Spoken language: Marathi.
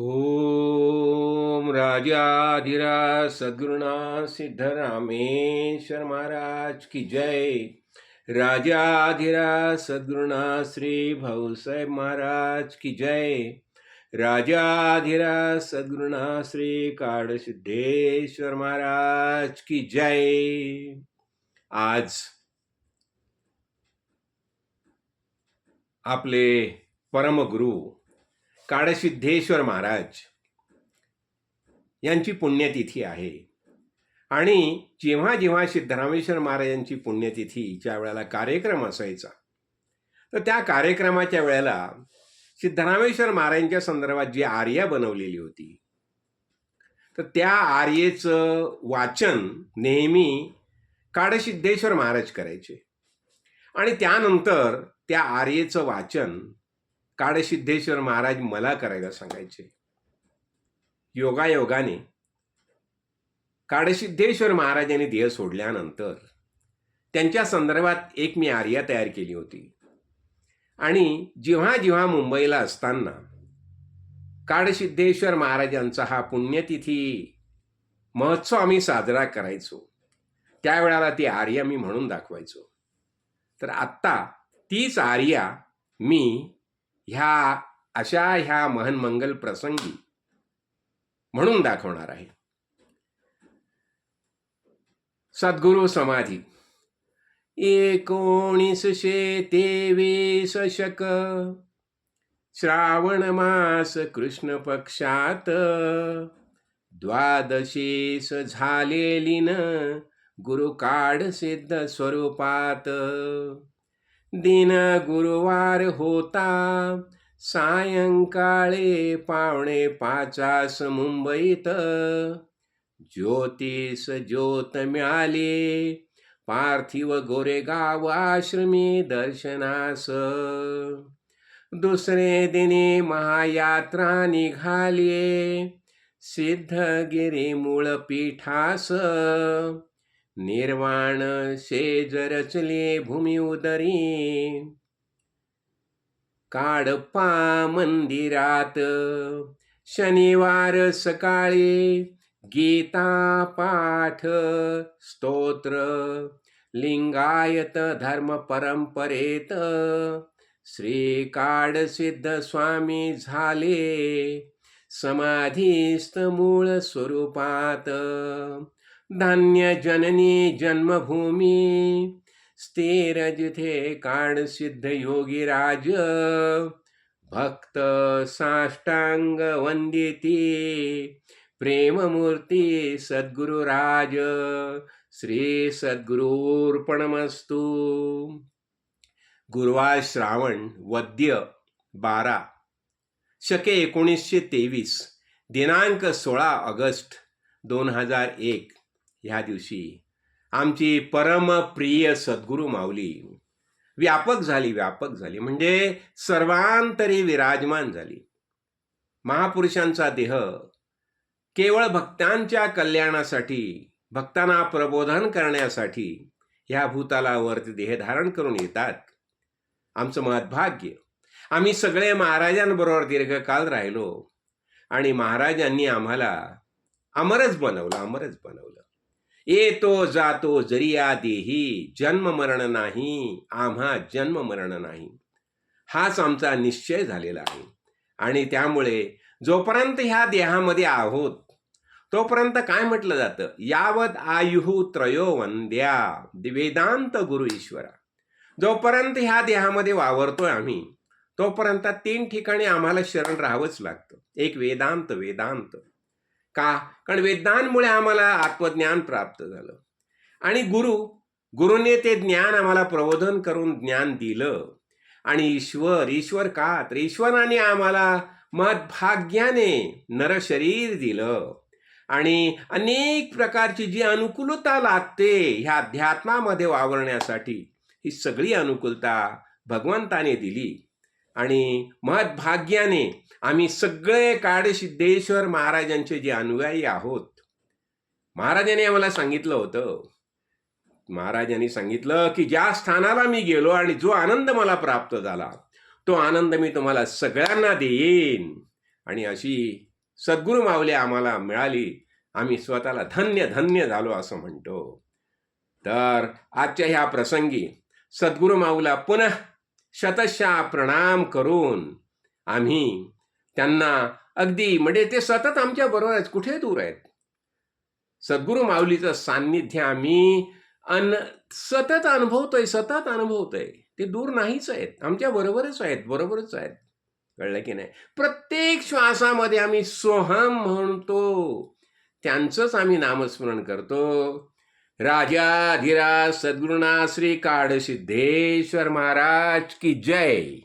ओम राजाधिराज सद्गुरुनाथ सिद्धरामेश्वर महाराज की जय। राजाधिराज सद्गुरुनाथ श्री भाऊसाहेब महाराज की जय। राजाधिराज सद्गुरुनाथ श्री काडसिद्धेश्वर महाराज की जय। आज आपले परमगुरु काळसिद्धेश्वर महाराज यांची पुण्यतिथी आहे. आणि जेव्हा जेव्हा सिद्धरामेश्वर महाराजांची पुण्यतिथी ज्या वेळेला कार्यक्रम असायचा तर त्या कार्यक्रमाच्या वेळेला सिद्धरामेश्वर महाराजांच्या संदर्भात जी आर्या बनवलेली होती तर त्या आर्येचं वाचन नेहमी काडसिद्धेश्वर महाराज करायचे. आणि त्यानंतर त्या आर्येचं वाचन काडसिद्धेश्वर महाराज मला करायला सांगायचे. योगायोगाने काडसिद्धेश्वर महाराजांनी देह सोडल्यानंतर त्यांच्या संदर्भात एक मी आर्या तयार केली होती. आणि जेव्हा जेव्हा मुंबईला असताना काडसिद्धेश्वर महाराजांचा हा पुण्यतिथी महोत्सव आम्ही साजरा करायचो. त्यावेळेला ती आर्या मी म्हणून दाखवायचो. तर आत्ता तीच आर्या मी ह्या अशा ह्या महनमंगल प्रसंगी म्हणून दाखवणार आहे. सद्गुरु समाधी. एकोणीसशे तेवीस शक. श्रावण मास कृष्ण पक्षात. द्वादशीस झालेली न गुरुकाड सिद्ध स्वरूपात. दिन गुरुवार होता. सायंकाळे पावणे पाचास मुंबईत. ज्योतिष ज्योत मिळाले. पार्थिव गोरेगाव आश्रमी दर्शनास. दुसरे दिनी महायात्रा निघाली. सिद्धगिरी मूळ पीठास. निर्वाण शेज रचले भूमी उदरी. काडप्पा मंदिरात शनिवार सकाळी गीता पाठ स्तोत्र. लिंगायत धर्म परंपरेत श्री काडसिद्ध स्वामी झाले. समाधीस्त मूळ स्वरूपात धान्य जननी जन्मभूमी स्थिर जिथे सिद्ध योगी राज भक्त साष्टांग वंदिती प्रेममूर्ती सद्गुरुराज श्री सद्गुरूर्पणमस्तू गुरुवार श्रावण वद्य बारा शके एकोणीसशे तेवीस दिनांक सोळा ऑगस्ट दोन हजार एक. ह्या दिवशी. आमची परमप्रिय सद्गुरू माऊली. व्यापक झाली व्यापक झाली. म्हणजे सर्वांतरी विराजमान झाली. महापुरुषांचा देह केवळ भक्तांच्या कल्याणासाठी भक्तांना प्रबोधन करण्यासाठी ह्या भूतालावरती देह धारण करून येतात. आमचं महद्भाग्य आम्ही सगळे महाराजांबरोबर दीर्घकाल राहिलो आणि महाराजांनी आम्हाला अमरच बनवलं अमरच बनवलं. येतो जातो जरिया देही जन्म मरण नाही आम्हा जन्म मरण नाही. हाच आमचा निश्चय झालेला आहे. आणि त्यामुळे जोपर्यंत ह्या देहामध्ये आहोत तोपर्यंत काय म्हटलं जातं? यावत आयुहू त्रयो वंद्या वेदांत गुरु ईश्वरा. जोपर्यंत ह्या देहामध्ये वावरतोय आम्ही तोपर्यंत तीन ठिकाणी आम्हाला शरण राहावंच लागतं. एक वेदांत वेदांत. का? कारण वेदांमुळे आम्हाला आत्मज्ञान प्राप्त झालं. आणि गुरु गुरुने ते ज्ञान आम्हाला प्रबोधन करून ज्ञान दिलं. आणि ईश्वर ईश्वर का? तर ईश्वराने आम्हाला मदभाग्याने नरशरीर दिलं. आणि अनेक प्रकारची जी अनुकूलता लागते ह्या अध्यात्मामध्ये वावरण्यासाठी ही सगळी अनुकूलता भगवंताने दिली. आणि महद्भाग्याने आम्ही सगळे काडसिद्धेश्वर महाराजांचे जे अनुयायी आहोत. महाराजांनी आम्हाला सांगितलं होतं. महाराजांनी सांगितलं की ज्या स्थानाला मी गेलो आणि जो आनंद मला प्राप्त झाला तो आनंद मी तुम्हाला सगळ्यांना देईन. आणि अशी सद्गुरू माऊली आम्हाला मिळाली. आम्ही स्वतःला धन्य धन्य झालो असं म्हणतो. तर आजच्या ह्या प्रसंगी सद्गुरू माऊला पुन्हा शतशा प्रणाम करून आम्ही त्यांना अगदी म्हणजे ते सतत आमच्या बरोबर आहेत कुठे दूर आहेत? सद्गुरू माऊलीचं सान्निध्य आम्ही अन सतत अनुभवतोय सतत अनुभवतोय. ते दूर नाहीच आहेत आमच्या बरोबरच आहेत बरोबरच आहेत. कळलं की नाही? प्रत्येक श्वासामध्ये आम्ही सोहम म्हणतो त्यांचंच आम्ही नामस्मरण करतो. राजाधिराज सद्गुरुनाथ श्री काढ सिद्धेश्वर महाराज की जय.